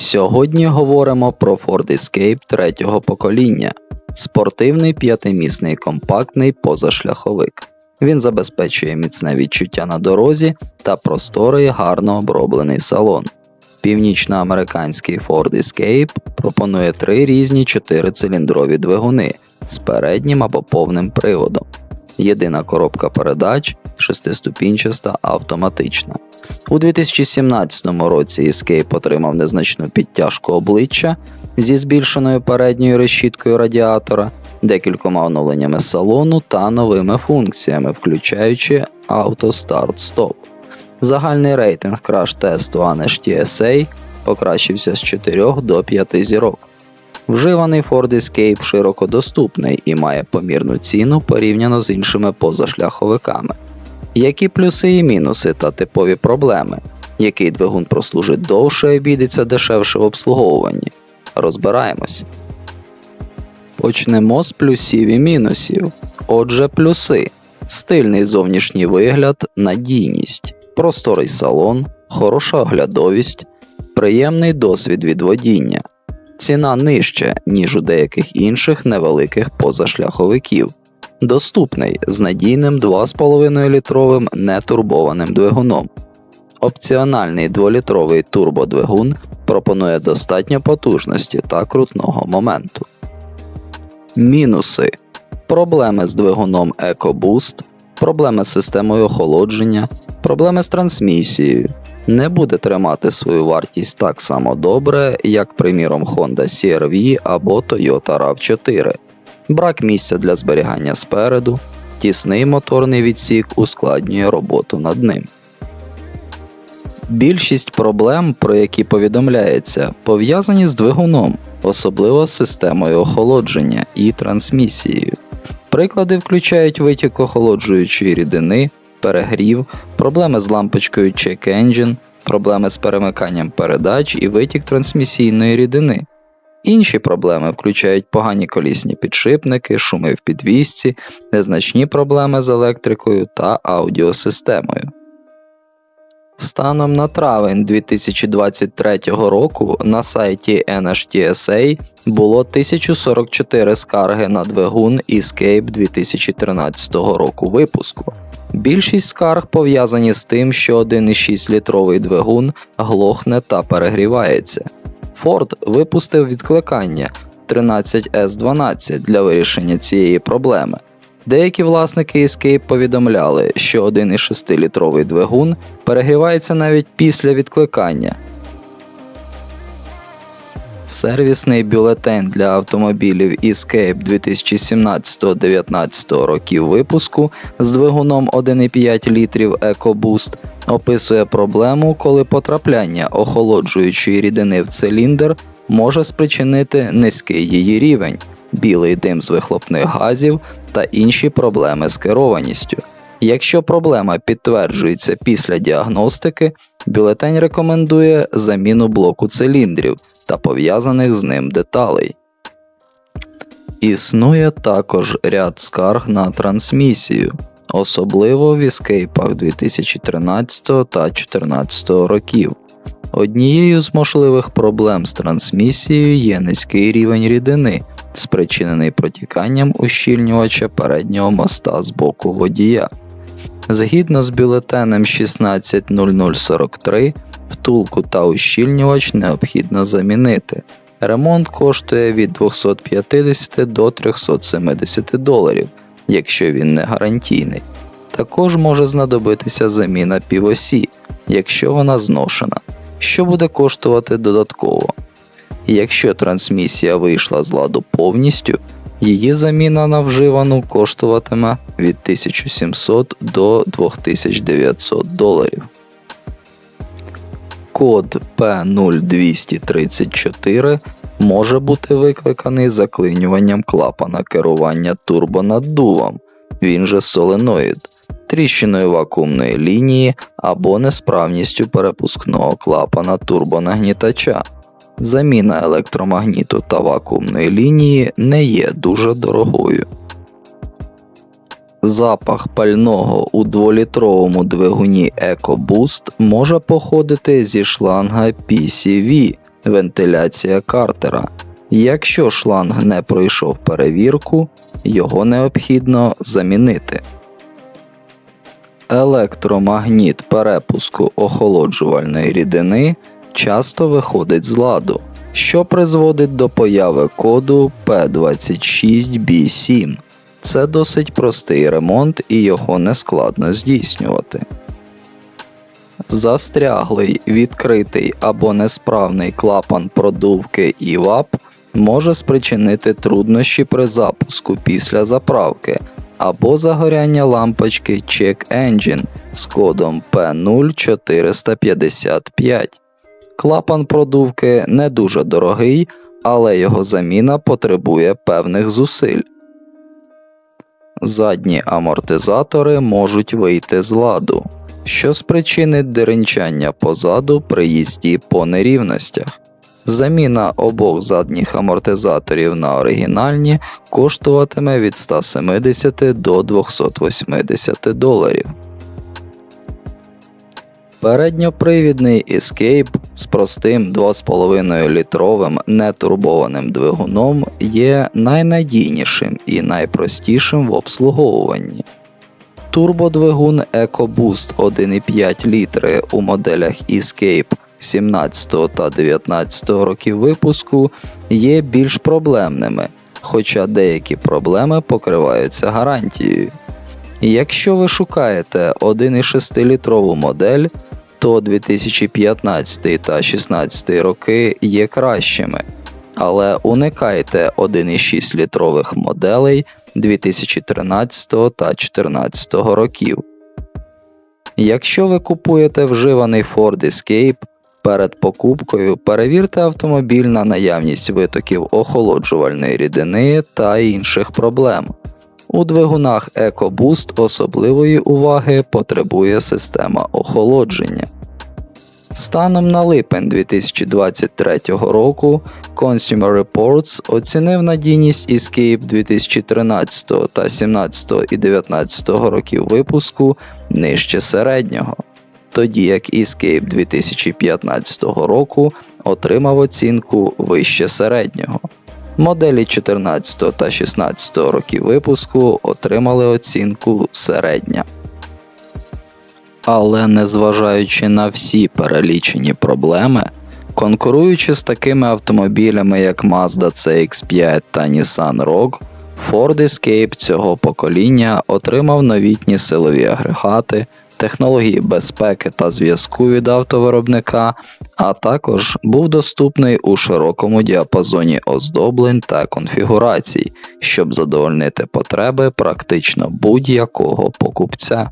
Сьогодні говоримо про Ford Escape третього покоління. Спортивний п'ятимісний компактний позашляховик. Він забезпечує міцне відчуття на дорозі та просторий гарно оброблений салон. Північноамериканський Ford Escape пропонує три різні чотирициліндрові двигуни з переднім або повним приводом. Єдина коробка передач шестиступінчаста автоматична. У 2017 році Escape отримав незначну підтяжку обличчя зі збільшеною передньою решіткою радіатора, декількома оновленнями салону та новими функціями, включаючи Stop. Загальний рейтинг краш-тесту Anish TSA покращився з 4 до 5 зірок. Вживаний Ford Escape широко доступний і має помірну ціну порівняно з іншими позашляховиками. Які плюси і мінуси та типові проблеми, який двигун прослужить довше і обійдеться дешевше в обслуговуванні. Розбираємось. Почнемо з плюсів і мінусів. Отже, плюси: стильний зовнішній вигляд, надійність, просторий салон, хороша оглядовість, приємний досвід від водіння, ціна нижча, ніж у деяких інших невеликих позашляховиків. Доступний з надійним 2,5 літровим нетурбованим двигуном. Опціональний 2-літровий турбодвигун пропонує достатньо потужності та крутного моменту. Мінуси проблеми з двигуном EcoBoost, проблеми з системою охолодження, проблеми з трансмісією. Не буде тримати свою вартість так само добре, як, приміром, Honda CR-V або Toyota RAV4 брак місця для зберігання спереду, тісний моторний відсік ускладнює роботу над ним. Більшість проблем, про які повідомляється, пов'язані з двигуном, особливо з системою охолодження і трансмісією. Приклади включають витік охолоджуючої рідини, перегрів, проблеми з лампочкою Check Engine, проблеми з перемиканням передач і витік трансмісійної рідини. Інші проблеми включають погані колісні підшипники, шуми в підвісці, незначні проблеми з електрикою та аудіосистемою. Станом на травень 2023 року на сайті NHTSA було 1044 скарги на двигун Escape 2013 року випуску. Більшість скарг пов'язані з тим, що 1,6 літровий двигун глохне та перегрівається. Ford випустив відкликання 13S12 для вирішення цієї проблеми. Деякі власники Escape повідомляли, що 1,6-літровий двигун перегрівається навіть після відкликання. Сервісний бюлетень для автомобілів Escape 2017-19 років випуску з двигуном 1,5 літрів EcoBoost описує проблему, коли потрапляння охолоджуючої рідини в циліндр може спричинити низький її рівень, білий дим з вихлопних газів та інші проблеми з керованістю. Якщо проблема підтверджується після діагностики, бюлетень рекомендує заміну блоку циліндрів та пов'язаних з ним деталей. Існує також ряд скарг на трансмісію, особливо в ескейпах 2013 та 2014 років. Однією з можливих проблем з трансмісією є низький рівень рідини, спричинений протіканням ущільнювача переднього моста з боку водія. Згідно з бюлетенем 160043, втулку та ущільнювач необхідно замінити. Ремонт коштує від 250 до 370 доларів, якщо він не гарантійний. Також може знадобитися заміна півосі, якщо вона зношена, що буде коштувати додатково. Якщо трансмісія вийшла з ладу повністю, Її заміна на вживану коштуватиме від 1700 до 2900 доларів. Код P0234 може бути викликаний заклинюванням клапана керування турбонаддувом, він же соленоїд, тріщиною вакуумної лінії або несправністю перепускного клапана турбонагнітача. Заміна електромагніту та вакуумної лінії не є дуже дорогою. Запах пального у 2-літровому двигуні EcoBoost може походити зі шланга PCV вентиляція картера. Якщо шланг не пройшов перевірку, його необхідно замінити. Електромагніт перепуску охолоджувальної рідини часто виходить з ладу, що призводить до появи коду P26B7. Це досить простий ремонт і його нескладно здійснювати. Застряглий, відкритий або несправний клапан продувки EVAP може спричинити труднощі при запуску після заправки або загоряння лампочки Check Engine з кодом P0455. Клапан продувки не дуже дорогий, але його заміна потребує певних зусиль. Задні амортизатори можуть вийти з ладу, що спричинить деренчання позаду при їзді по нерівностях. Заміна обох задніх амортизаторів на оригінальні коштуватиме від 170 до 280 доларів. Передньопривідний Escape з простим 2,5 літровим нетурбованим двигуном є найнадійнішим і найпростішим в обслуговуванні. Турбодвигун EcoBoost 1,5 літри у моделях Escape 17 та 19 років випуску є більш проблемними, хоча деякі проблеми покриваються гарантією. Якщо ви шукаєте 1,6 літрову модель, то 2015 та 2016 роки є кращими, але уникайте 1,6 літрових моделей 2013 та 2014 років. Якщо ви купуєте вживаний Ford Escape, перед покупкою перевірте автомобіль на наявність витоків охолоджувальної рідини та інших проблем. У двигунах EcoBoost особливої уваги потребує система охолодження. Станом на липень 2023 року Consumer Reports оцінив надійність Escape 2013 та 17 і 19 років випуску нижче середнього, тоді як Escape 2015 року отримав оцінку вище середнього. Моделі 14 та 16 років випуску отримали оцінку середня. Але незважаючи на всі перелічені проблеми, конкуруючи з такими автомобілями, як Mazda CX5 та Nissan Rogue, Ford Escape цього покоління отримав новітні силові агрегати, технології безпеки та зв'язку від автовиробника, а також був доступний у широкому діапазоні оздоблень та конфігурацій, щоб задовольнити потреби практично будь-якого покупця.